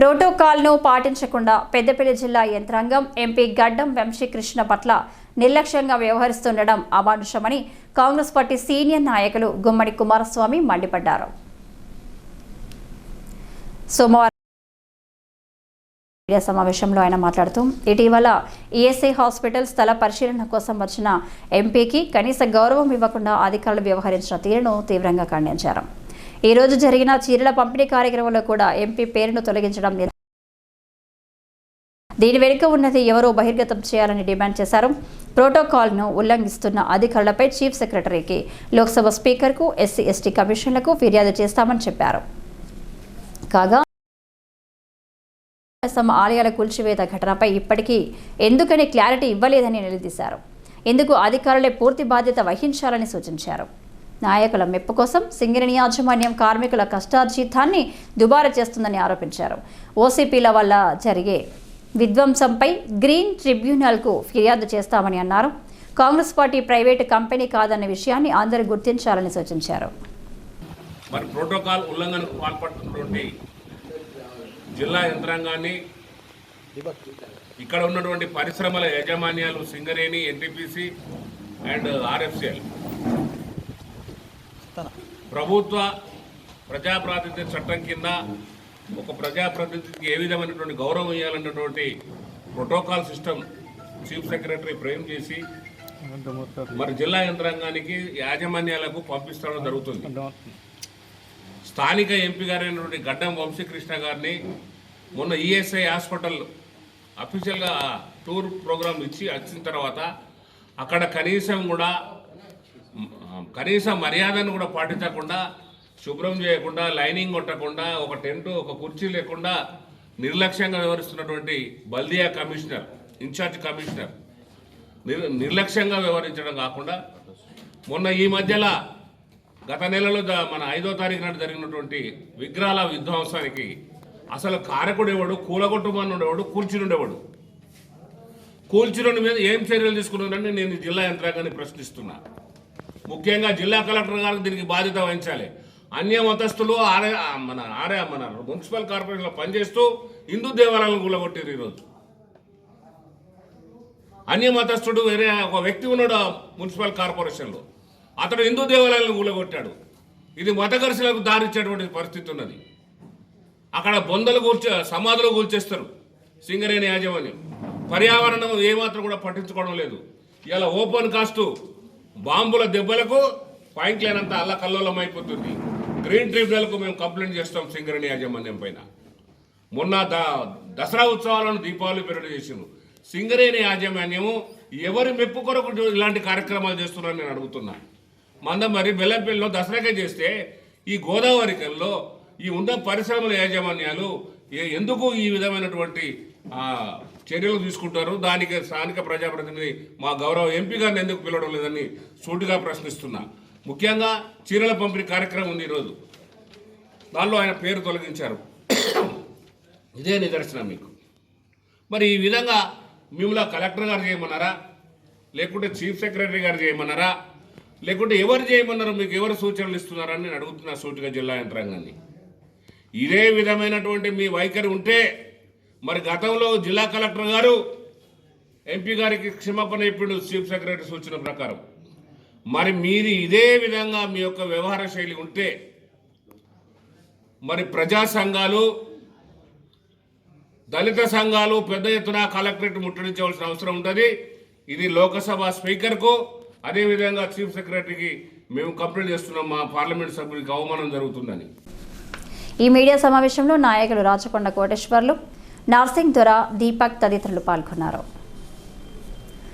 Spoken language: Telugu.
ప్రోటోకాల్ను పాటించకుండా పెద్దపల్లి జిల్లా యంత్రాంగం ఎంపీ గడ్డం వంశీకృష్ణ పట్ల నిర్లక్ష్యంగా వ్యవహరిస్తుండడం అమానుషమని కాంగ్రెస్ పార్టీ సీనియర్ నాయకులు గుమ్మడి కుమారస్వామి మండిపడ్డారు. సోమవారం మీడియా సమావేశంలో ఆయన మాట్లాడుతూ ఇటీవల ఈఎస్ఐ హాస్పిటల్ స్థల పరిశీలన కోసం వచ్చిన ఎంపీకి కనీస గౌరవం ఇవ్వకుండా అధికారులు వ్యవహరించిన తీరును తీవ్రంగా ఖండించారు. ఈ రోజు జరిగిన చీరల పంపిణీ కార్యక్రమంలో కూడా ఎంపీ పేరును తొలగించడం దీని వెనుక ఉన్నది ఎవరో బహిర్గతం చేయాలని డిమాండ్ చేశారు. ప్రోటోకాల్ను ఉల్లంఘిస్తున్న అధికారులపై చీఫ్ సెక్రటరీకి లోక్సభ స్పీకర్కు ఎస్సీ ఎస్టీ కమిషన్లకు ఫిర్యాదు చేస్తామని చెప్పారు. కాగా తమ ఆలయాల కూల్చివేత ఘటనపై ఇప్పటికీ ఎందుకని క్లారిటీ ఇవ్వలేదని నిలదీశారు. ఇందుకు అధికారులే పూర్తి బాధ్యత వహించాలని సూచించారు. నాయకుల మెప్పు కోసం సింగరేణి యాజమాన్యం కార్మికుల కష్టార్జితాన్ని దుబారా చేస్తుందని ఆరోపించారు. ఓసీపీల వల్ల జరిగే విధ్వంసంపై గ్రీన్ ట్రిబ్యునల్కు ఫిర్యాదు చేస్తామని అన్నారు. కాంగ్రెస్ పార్టీ ప్రైవేటు కంపెనీ కాదన్న విషయాన్ని అందరూ గుర్తించాలని సూచించారు. మరి ప్రోటోకాల్ ఉల్లంఘనకు పాల్పడుతున్నటువంటి జిల్లా యంత్రాంగాన్ని ఇక్కడ ఉన్నటువంటి పరిశ్రమల యాజమాన్యాలు సింగరేణి ఎన్టీపీసీ అండ్ ఆర్ఎఫ్సిఎల్. ప్రభుత్వ ప్రజాప్రాతినిధ్య చట్టం కింద ఒక ప్రజాప్రతినిధికి ఏ విధమైనటువంటి గౌరవం ఇవ్వాలన్నటువంటి ప్రోటోకాల్ సిస్టమ్ చీఫ్ సెక్రటరీ ప్రేమ్ చేసి మరి జిల్లా యంత్రాంగానికి యాజమాన్యాలకు పంపిస్తడం జరుగుతుంది. స్థానిక ఎంపీ గారైనటువంటి గడ్డం వంశీకృష్ణ గారిని మొన్న ఈఎస్ఐ హాస్పిటల్ అఫీషియల్గా టూర్ ప్రోగ్రాం ఇచ్చి వచ్చిన తర్వాత అక్కడ కనీసం కూడా కనీస మర్యాదను కూడా పాటించకుండా శుభ్రం చేయకుండా లైనింగ్ కొట్టకుండా ఒక టెంట్ ఒక కుర్చీ లేకుండా నిర్లక్ష్యంగా వ్యవహరిస్తున్నటువంటి బల్దియా కమిషనర్ ఇన్ఛార్జ్ కమిషనర్ నిర్ నిర్లక్ష్యంగా వ్యవహరించడం కాకుండా మొన్న ఈ మధ్యలో గత నెలలో మన ఐదో తారీఖు నాడు జరిగినటువంటి విగ్రహాల విధ్వంసానికి అసలు కారకుడు ఎవడు కూలగొట్టుమని ఉండేవాడు కూల్చుని ఉండేవాడు. కూల్చుని మీద ఏం చర్యలు తీసుకున్నారని నేను జిల్లా యంత్రాంగాన్ని ప్రశ్నిస్తున్నా. ముఖ్యంగా జిల్లా కలెక్టర్ గారు దీనికి బాధ్యత వహించాలి. అన్య మతస్థులు ఆరే మన ఆరే మన మున్సిపల్ కార్పొరేషన్లో పనిచేస్తూ హిందూ దేవాలయాలను కూలగొట్టారు ఈరోజు. అన్య మతస్థుడు వేరే ఒక వ్యక్తి ఉన్నాడు ఆ మున్సిపల్ కార్పొరేషన్లో అతడు హిందూ దేవాలయాలను కూలగొట్టాడు. ఇది మత ఘర్షణలకు దారిచ్చేటువంటి పరిస్థితి ఉన్నది. అక్కడ బొందలు కూల్చే సమాధులు కూల్చేస్తారు సింగరేణి యాజమాన్యం. పర్యావరణం ఏమాత్రం కూడా పట్టించుకోవడం లేదు. ఇలా ఓపెన్ కాస్ట్ బాంబుల దెబ్బలకు పాయింట్ లేనంత అల్ల కల్లోలం అయిపోతుంది గ్రీన్ ట్రిబ్యునల్కు మేము కంప్లైంట్ చేస్తాం సింగరేణి యాజమాన్యం పైన. మొన్న దసరా ఉత్సవాలను దీపావళి పెరడు చేసిండ్రు. సింగరేణి యాజమాన్యము ఎవరి మెప్పు కొరకు ఇలాంటి కార్యక్రమాలు చేస్తున్నారని నేను అడుగుతున్నా. మంద మరి బెల్లంపల్లిలో దసరాకే చేస్తే ఈ గోదావరికల్లో ఈ ఉన్న పరిశ్రమల యాజమాన్యాలు ఏ- ఎందుకు ఈ విధమైనటువంటి చర్యలు తీసుకుంటారు? దానికి స్థానిక ప్రజాప్రతినిధి మా గౌరవ ఎంపీ గారిని ఎందుకు పిలవడం లేదని సూటిగా ప్రశ్నిస్తున్నా. ముఖ్యంగా చీరల పంపిణీ కార్యక్రమం ఉంది ఈరోజు. దానిలో ఆయన పేరు తొలగించారు. ఇదే నిదర్శనం మీకు. మరి ఈ విధంగా మిమ్మల్ని కలెక్టర్ గారు చేయమన్నారా? లేకుంటే చీఫ్ సెక్రటరీ గారు చేయమన్నారా? లేకుంటే ఎవరు చేయమన్నారు? మీకు ఎవరు సూచనలు ఇస్తున్నారని నేను అడుగుతున్నా సూటిగా జిల్లా యంత్రాంగాన్ని. ఇదే విధమైనటువంటి మీ వైఖరి ఉంటే మరి గతంలో జిల్లా కలెక్టర్ గారు ఎంపీ గారికి క్షమాపణ చెప్పిండు చీఫ్ సెక్రటరీ సూచన ప్రకారం. మరి మీది ఇదే విధంగా మీ యొక్క వ్యవహార శైలి ఉంటే మరి ప్రజా సంఘాలు దళిత సంఘాలు పెద్ద ఎత్తున కలెక్టరేట్ ముట్టడించవలసిన అవసరం ఉంటుంది. ఇది లోకసభ స్పీకర్కు అదేవిధంగా చీఫ్ సెక్రటరీకి మేము కంప్లైంట్ చేస్తున్నాం మా పార్లమెంట్ సభ్యుడికి అవమానం జరుగుతుందని. ఈ మీడియా సమావేశంలో నాయకులు రాచకొండ కోటేశ్వర్లు నార్సింగ్ దొర దీపక్ తదితరులు పాల్గొన్నారు.